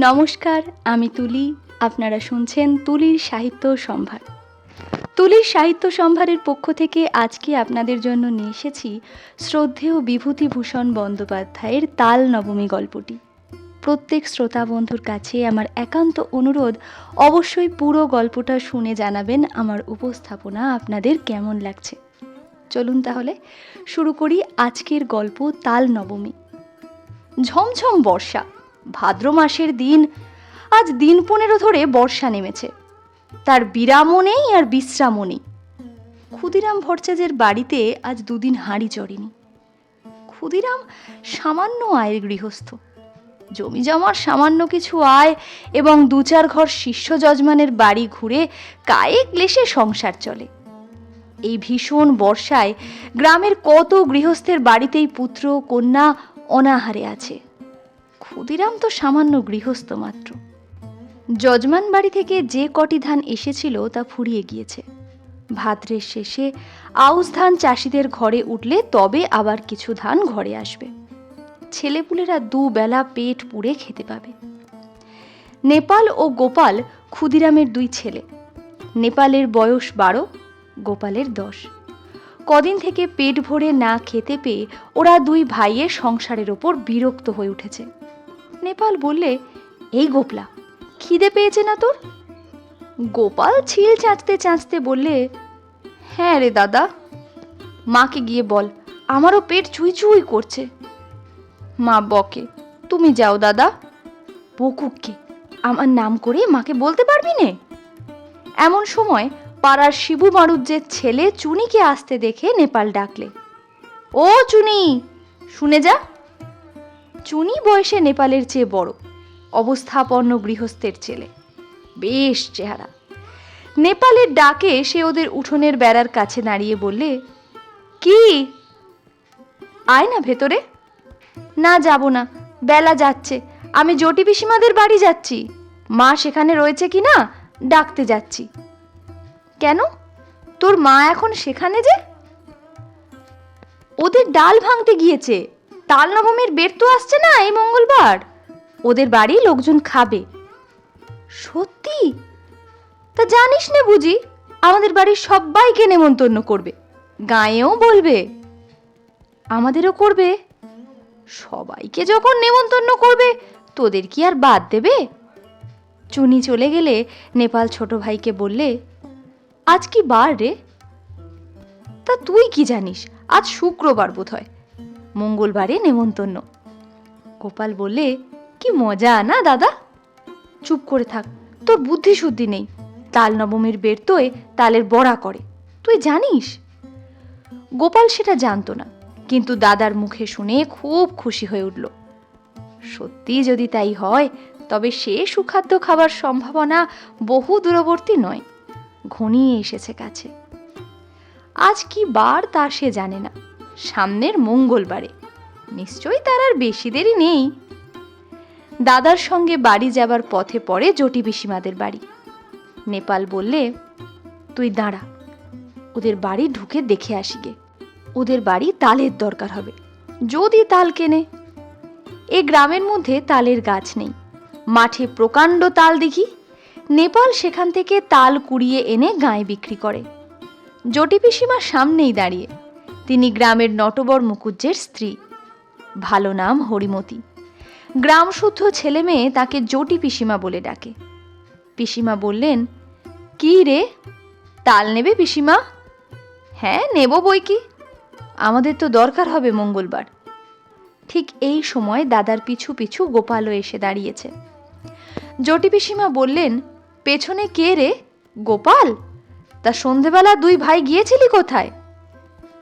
নমস্কার, আমি তুলি। আপনারা শুনছেন তুলির সাহিত্য সম্ভার। তুলির সাহিত্য সম্ভারের পক্ষ থেকে আজকে আপনাদের জন্য নিয়ে এসেছি শ্রদ্ধেয় বিভূতিভূষণ বন্দ্যোপাধ্যায়ের তাল নবমী গল্পটি। প্রত্যেক শ্রোতা বন্ধুর কাছে আমার একান্ত অনুরোধ, অবশ্যই পুরো গল্পটা শুনে জানাবেন আমার উপস্থাপনা আপনাদের কেমন লাগছে। চলুন তাহলে শুরু করি আজকের গল্প তাল নবমী। ঝমঝম বর্ষা ভাদ্র মাসের দিন, আজ দিন পনেরো ধরে বর্ষা নেমেছে। তার বিরামও নেই আর বিশ্রামও নেই। ক্ষুদিরাম ভট্টাচার্যের বাড়িতে আজ দুদিন হাঁড়ি চড়েনি। ক্ষুদিরাম সামান্য আয়ের গৃহস্থ। জমি জমার সামান্য কিছু আয় এবং দু চার ঘর শিষ্য যজমানের বাড়ি ঘুরে কায়ে ক্লেশে সংসার চলে। এই ভীষণ বর্ষায় গ্রামের কত গৃহস্থের বাড়িতেই পুত্র, কন্যা অনাহারে আছে। ক্ষুদিরাম তো সামান্য গৃহস্থ মাত্র। যজমান বাড়ি থেকে যে কটি ধান এসেছিল তা ফুরিয়ে গিয়েছে। ভাদ্রের শেষে আউশ ধান চাষিদের ঘরে উঠলে তবে আবার কিছু ধান ঘরে আসবে। ছেলেপুলেরা দুবেলা পেট পুড়ে খেতে পাবে। নেপাল ও গোপাল ক্ষুদিরামের দুই ছেলে। নেপালের বয়স বারো, গোপালের দশ। কদিন থেকে পেট ভরে না খেতে পেয়ে ওরা দুই ভাইয়ের সংসারের ওপর বিরক্ত হয়ে উঠেছে। নেপাল বললে, এই গোপলা, খিদে পেয়েছে না তোর? গোপাল ছিল চাঁচতে চাঁচতে বললে হ্যাঁ রে দাদা। মাকে গিয়ে বল, আমারও পেট চুই চুই করছে। মা বকে, তুমি যাও দাদা। বকুককে, আমার নাম করে মাকে বলতে পারবি নে? এমন সময় পাড়ার শিবু মারুজ্জের ছেলে চুনিকে আসতে দেখে নেপাল ডাকলে, ও চুনি, শুনে যা। চুনি বয়সে নেপালের চেয়ে বড়, অবস্থাপন্ন গৃহস্থের ছেলে। বেশ চেহারা। নেপালের ডাকে সে ওদের উঠোনের বেড়ার কাছে দাঁড়িয়ে বললে, কি? আয় না ভেতরে। না, যাব না। বেলা যাচ্ছে। আমি জটি পিসিমাদের বাড়ি যাচ্ছি। মা সেখানে রয়েছে কি না, ডাকতে যাচ্ছি। কেন? তোর মা এখন সেখানে যে? ওদের ডাল ভাঙতে গিয়েছে। তাল নবমীর বের তো আসছে না এই মঙ্গলবার। ওদের বাড়ি লোকজন খাবে। সত্যি? তা জানিস না বুঝি, আমাদের বাড়ির সবাইকে নেমন্তন্ন করবে। গায়েও বলবে। আমাদেরও করবে। সবাইকে যখন নেমন্তন্ন করবে, তোদের কি আর বাদ দেবে? চুনি চলে গেলে নেপাল ছোট ভাইকে বললে, আজ কি বার রে? তা তুই কি জানিস? আজ শুক্রবার বোধ হয় মঙ্গলবারে নেমন্তন্ন। গোপাল বললে, কি মজা না দাদা? চুপ করে থাক, তোর বুদ্ধি শুদ্ধি নেই। তাল নবমীর বেরতোয় তালের বড়া করে। তুই জানিস? গোপাল সেটা জানতো না, কিন্তু দাদার মুখে শুনে খুব খুশি হয়ে উঠল। সত্যি যদি তাই হয়, তবে সে সুখাদ্য খাবার সম্ভাবনা বহু দূরবর্তী নয়। ঘনিয়ে এসেছে কাছে। আজ কি বার তা সে জানে না। সামনের মঙ্গলবারে। নিশ্চয়ই তার আর বেশি দেরি নেই। দাদার সঙ্গে বাড়ি যাবার পথে পড়ে জটি পিসিমাদের বাড়ি। নেপাল বললে, তুই দাঁড়া, ওদের বাড়ি ঢুকে দেখে আসি গে। ওদের বাড়ি তালের দরকার হবে। যদি তাল কেনে। এ গ্রামের মধ্যে তালের গাছ নেই। মাঠে প্রকাণ্ড তাল দেখি। নেপাল সেখান থেকে তাল কুড়িয়ে এনে গায়ে বিক্রি করে। জটি পিসিমার সামনেই দাঁড়িয়ে তিনি গ্রামের নটবর মুকুজ্জের স্ত্রী। ভালো নাম হরিমতি। গ্রামশুদ্ধ ছেলে মেয়ে তাকে জটি পিসিমা বলে ডাকে। পিসিমা বললেন, কি রে? তাল নেবে পিসিমা? হ্যাঁ নেব বই কি। আমাদের তো দরকার হবে মঙ্গলবার। ঠিক এই সময় দাদার পিছু পিছু গোপালও এসে দাঁড়িয়েছে। জটি পিসিমা বললেন, পেছনে কে রে? গোপাল? তা সন্ধেবেলা দুই ভাই গিয়েছিলি কোথায়?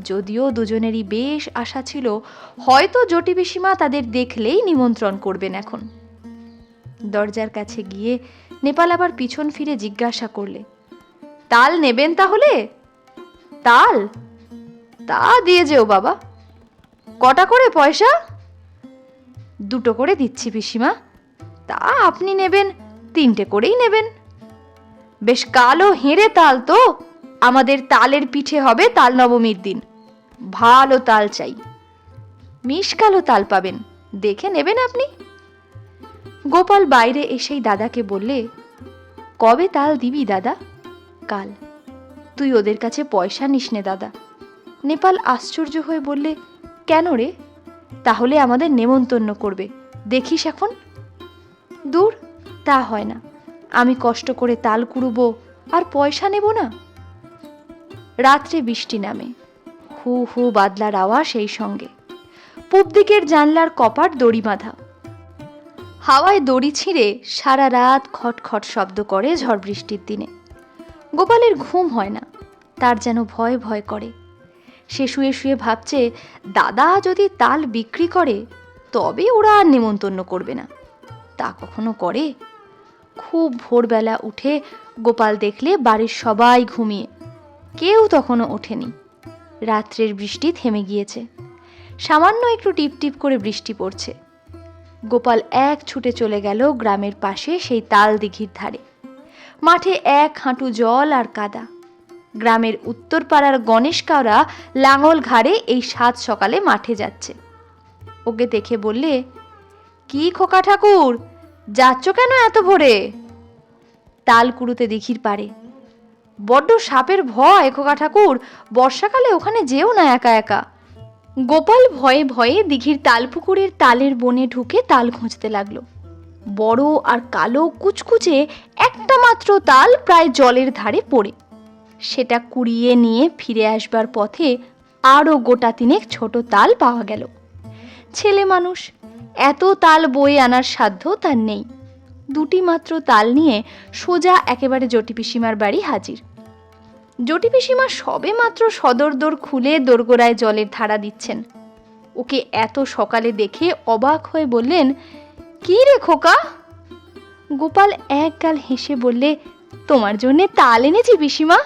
যদিও দুজনেরই বেশ আশা ছিল, হয়তো জটি পিসিমা তাদের দেখলেই নিমন্ত্রণ করবেন এখন। দরজার কাছে গিয়ে নেপাল আবার পিছন ফিরে জিজ্ঞাসা করলে, তাল নেবেন তাহলে? তাল? তা দিয়ে যেও বাবা। কটা করে পয়সা? দুটো করে দিচ্ছি পিসিমা। তা আপনি নেবেন, তিনটে করেই নেবেন। বেশ কালো হেঁড়ে তাল তো। আমাদের তালের পিঠে হবে তাল নবমীর দিন। ভালো তাল চাই। মিশকালো তাল পাবেন। দেখে নেবেন আপনি। গোপাল বাইরে এসেই দাদাকে বললে, কবে তাল দিবি দাদা? কাল। তুই ওদের কাছে পয়সা নিস নে দাদা। নেপাল আশ্চর্য হয়ে বললে, কেন রে? তাহলে আমাদের নেমন্তন্ন করবে। দেখিস এখন। দূর, তা হয় না। আমি কষ্ট করে তাল কুড়ুবো আর পয়সা নেব না? রাত্রে বৃষ্টি নামে। হু হু বাদলার আওয়াজ সেই সঙ্গে। পূব দিকের জানলার কপাট দড়ি বাঁধা। হাওয়ায় দড়ি ছিঁড়ে সারা রাত খটখট শব্দ করে ঝড় বৃষ্টির দিনে। গোপালের ঘুম হয় না, তার যেন ভয় ভয় করে। সে শুয়ে শুয়ে ভাবছে, দাদা যদি তাল বিক্রি করে, তবে ওরা আর নেমন্তন্ন করবে না। তা কখনো করে? খুব ভোরবেলা উঠে গোপাল দেখলে বাড়ির সবাই ঘুমিয়ে। কেউ তখনও ওঠেনি। রাত্রের বৃষ্টি থেমে গিয়েছে। সামান্য একটু টিপ টিপ করে বৃষ্টি পড়ছে। গোপাল এক ছুটে চলে গেল গ্রামের পাশে সেই তাল দিঘির ধারে। মাঠে এক হাঁটু জল আর কাদা। গ্রামের উত্তর পাড়ার গণেশ কাওরা লাঙল ঘাড়ে এই সাত সকালে মাঠে যাচ্ছে। ওকে দেখে বললে, কি খোকা ঠাকুর, যাচ্ছ কেন এত ভোরে? তাল কুড়ুতে দিঘির পারে বড্ড সাপের ভয়, খোকা ঠাকুর। বর্ষাকালে ওখানে যেও না একা একা। গোপাল ভয়ে ভয়ে দিঘির তালপুকুরের তালের বনে ঢুকে তাল খুঁজতে লাগল। বড় আর কালো কুচকুচে একটা মাত্র তাল প্রায় জলের ধারে পড়ে। সেটা কুড়িয়ে নিয়ে ফিরে আসবার পথে আরও গোটা তিনেক ছোট তাল পাওয়া গেল। ছেলে মানুষ, এত তাল বয়ে আনার সাধ্য তার নেই। দুটি মাত্র তাল নিয়ে সোজা একেবারে জটি পিসিমার বাড়ি হাজির। জটি পিসিমা সবে মাত্র সদর দোর খুলে দোরগোড়ায় জলের ধারা দিচ্ছেন। ওকে এত সকালে দেখে অবাক হয়ে বললেন, কি রে খোকা? গোপাল এক গাল হেসে বললে, তোমার জন্যে তাল এনেছি পিসিমা?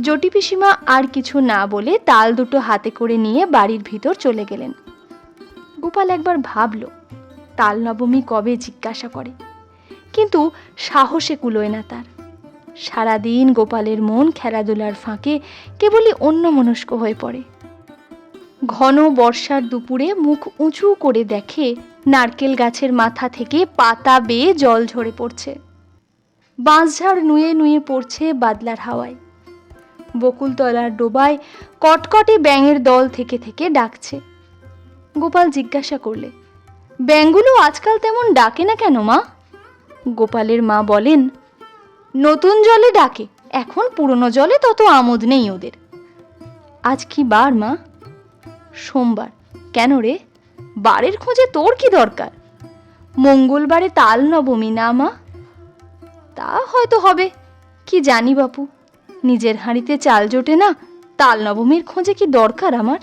জটি পিসিমা আর কিছু না বলে তাল দুটো হাতে করে নিয়ে বাড়ির ভিতর চলে গেলেন। গোপাল একবার ভাবল, তাল নবমী কবে জিজ্ঞাসা করে। কিন্তু সাহসে কুলোয় না তার। সারাদিন গোপালের মন খেলাধুলার ফাঁকে কেবলই অন্যমনস্ক হয়ে পড়ে। ঘন বর্ষার দুপুরে মুখ উঁচু করে দেখে নারকেল গাছের মাথা থেকে পাতা বেয়ে জল ঝরে পড়ছে। বাঁশঝাড় নুয়ে নুয়ে পড়ছে বাদলার হাওয়ায়। বকুলতলার ডোবায় কটকটে ব্যাঙের দল থেকে থেকে ডাকছে। গোপাল জিজ্ঞাসা করলে, ব্যাঙগুলো আজকাল তেমন ডাকে না কেন মা? গোপালের মা বলেন নতুন জলে ডাকে। এখন পুরনো জলে তত আমোদ নেই ওদের। আজ কি বার, মা? সোমবার। কেন রে? বারের খোঁজে তোর কি দরকার? মঙ্গলবারে তাল নবমী না, মা? তা হয়তো হবে। কি জানি বাপু। নিজের হাঁড়িতে চাল জোটে না, তাল নবমীর খোঁজে কি দরকার আমার?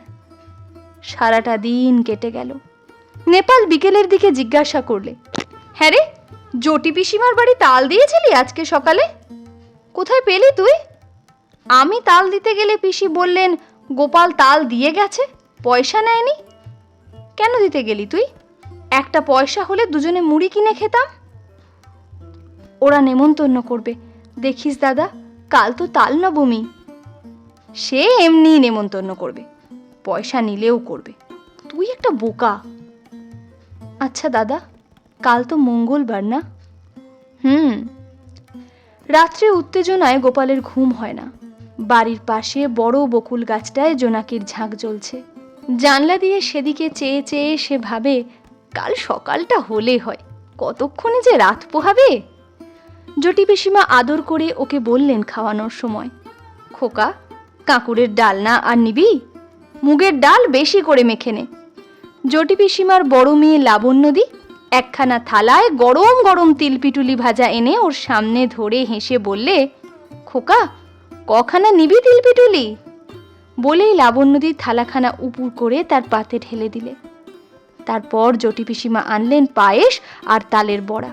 সারাটা দিন কেটে গেল। নেপাল বিকেলের দিকে জিজ্ঞাসা করলে হ্যাঁ রে জটি পিসিমার বাড়ি তাল দিয়েছিলি আজকে সকালে? কোথায় পেলি তুই? আমি তাল দিতে গেলে পিসি বললেন, গোপাল তাল দিয়ে গেছে, পয়সা নেয়নি? কেন দিতে গেলি তুই? একটা পয়সা হলে দুজনে মুড়ি কিনে খেতাম? ওরা নেমন্তন্ন করবে। দেখিস দাদা, কাল তো তাল নবমী। সে এমনিই নেমন্তন্ন করবে, পয়সা নিলেও করবে। তুই একটা বোকা। আচ্ছা দাদা কাল তো মঙ্গলবার না? হুম। রাত্রে উত্তেজনায় গোপালের ঘুম হয় না। বাড়ির পাশে বড় বকুল গাছটায় জোনাকির ঝাঁক জ্বলছে। জানলা দিয়ে সেদিকে চেয়ে চেয়ে সে ভাবে, কাল সকালটা হলে হয়। কতক্ষণে যে রাত পোহাবে? জটি পিসিমা আদর করে ওকে বললেন খাওয়ানোর সময়, খোকা, কাঁকুরের ডাল না আর নিবি? মুগের ডাল বেশি করে মেখে নে। জটি পিসিমার বড় মেয়ে লাবণ্যদি একখানা থালায় গরম গরম তিলপিটুলি ভাজা এনে ওর সামনে ধরে হেসে বললে, খোকা, কখানা নিবি তিলপিটুলি? বলেই লাবণ্যদির থালাখানা উপুর করে তার পাতে ঢেলে দিলে। তারপর জটি পিসিমা আনলেন পায়েস আর তালের বড়া।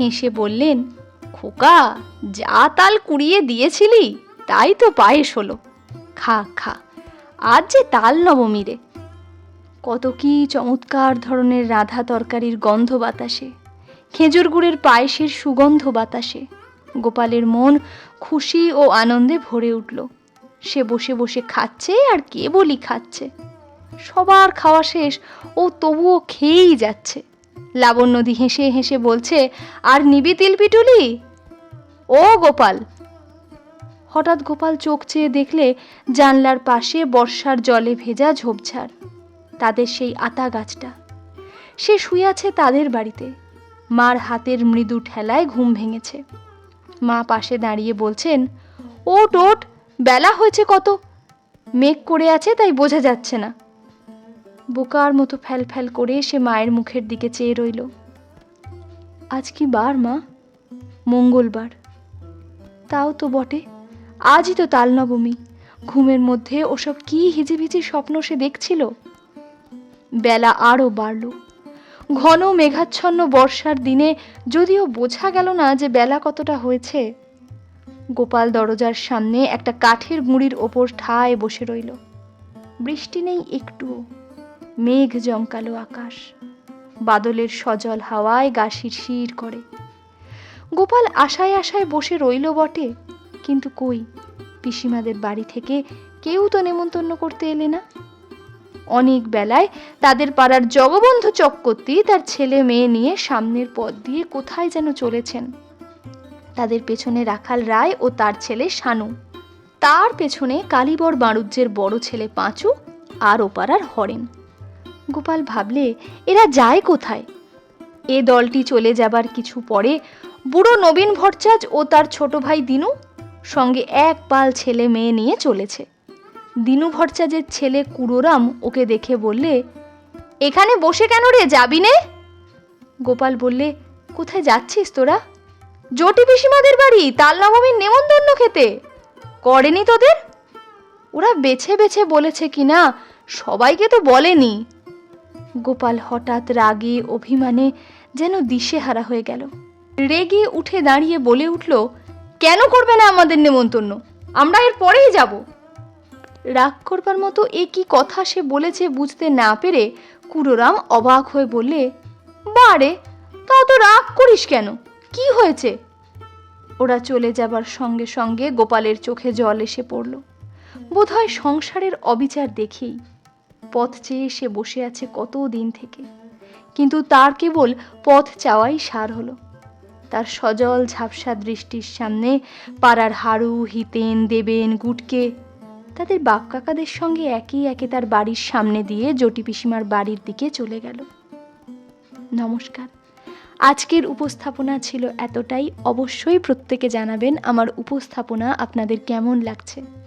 হেসে বললেন, খোকা, যা তাল কুড়িয়ে দিয়েছিলি, তাই তো পায়েস হলো। খা খা, আজ যে তাল নবমী রে। কত কি চমৎকার ধরনের রাধা তরকারির গন্ধ বাতাসে, খেজুর গুড়ের পায়েসের সুগন্ধ বাতাসে, গোপালের মন খুশি ও আনন্দে ভরে উঠল। সে বসে বসে খাচ্ছে আর কে বলি খাচ্ছে। সবার খাওয়া শেষ ও তবুও খেয়েই যাচ্ছে। লাবণ্যদি হেসে হেসে বলছে, আর নিবি তিলপিটুলি ও গোপাল। হঠাৎ গোপাল চোখ চেয়ে দেখলে জানলার পাশে বর্ষার জলে ভেজা ঝোপঝাড়। তাদের সেই আতা গাছটা। সে শুয়ে আছে তাদের বাড়িতে। মার হাতের মৃদু ঠেলায় ঘুম ভেঙেছে। মা পাশে দাঁড়িয়ে বলছেন, ওট ওট, বেলা হয়েছে কত? মেঘ করে আছে তাই বোঝা যাচ্ছে না। বোকার মতো ফ্যাল ফ্যাল করে সে মায়ের মুখের দিকে চেয়ে রইল। আজ কি বার, মা? মঙ্গলবার। তাও তো বটে। আজই তো তাল নবমী। ঘুমের মধ্যে ওসব কি হিজিবিজি স্বপ্ন সে দেখছিল? বেলা আরও বাড়ল। ঘন মেঘাচ্ছন্ন বর্ষার দিনে যদিও বোঝা গেল না যে বেলা কতটা হয়েছে, গোপাল দরজার সামনে একটা কাঠের গুঁড়ির ওপর ঠায় বসে রইল। বৃষ্টি নেই একটুও, মেঘ জমকালো আকাশ, বাদলের সজল হাওয়ায় গা শিরশির করে। গোপাল আশায় আশায় বসে রইল বটে, কিন্তু কই, পিসিমাদের বাড়ি থেকে কেউ তো নেমন্তন্ন করতে এলে না? অনেক বেলায় তাদের পাড়ার জগবন্ধু চক্রবর্তী তার ছেলে মেয়ে নিয়ে সামনের পথ দিয়ে কোথায় যেন চলেছেন। তাদের পেছনে রাখাল রায় ও তার ছেলে শানু। তার পেছনে কালীবর বাণুজ্যের বড় ছেলে পাঁচু আর ওপাড়ার হরেন। গোপাল ভাবলে, এরা যায় কোথায়? এ দলটি চলে যাবার কিছু পরে বুড়ো নবীন ভট্টাচ ও তার ছোট ভাই দিনু সঙ্গে এক পাল ছেলে মেয়ে নিয়ে চলেছে। দিনু ভট্টাচের ছেলে কুড়োরাম ওকে দেখে বললে, এখানে বসে কেন রে যাবি নে? গোপাল বললে, কোথায় যাচ্ছিস তোরা? জটি পিসিমাদের বাড়ি, তাল নবমীর নেমন্তন্ন খেতে। করেনি তোদের? ওরা বেছে বেছে বলেছে কিনা সবাইকে তো বলেনি। গোপাল হঠাৎ রাগে, অভিমানে যেন দিশেহারা হয়ে গেল। রেগে উঠে দাঁড়িয়ে বলে উঠল, কেন করবে না আমাদের নেমন্তন্ন? আমরা এর পরেই যাব। রাগ করবার মতো এ কি কথা সে বলেছে বুঝতে না পেরে কুড়োরাম অবাক হয়ে বললে, বারে, তাও তো রাগ করিস কেন? কি হয়েছে? ওরা চলে যাবার সঙ্গে সঙ্গে গোপালের চোখে জল এসে পড়ল। বোধহয় সংসারের অবিচার দেখেই পথ চেয়ে সে বসে আছে কত দিন থেকে। কিন্তু তার কেবল পথ চাওয়াই সার হলো। তার সজল ঝাপসা দৃষ্টির সামনে পাড়ার হাড়ু, হিতেন, দেবেন, গুটকে তাদের বাপ কাকাদের সঙ্গে একে একে তার বাড়ির সামনে দিয়ে জটি পিসিমার বাড়ির দিকে চলে গেল। নমস্কার। আজকের উপস্থাপনা ছিল এতটাই। অবশ্যই প্রত্যেকে জানাবেন আমার উপস্থাপনা আপনাদের কেমন লাগছে।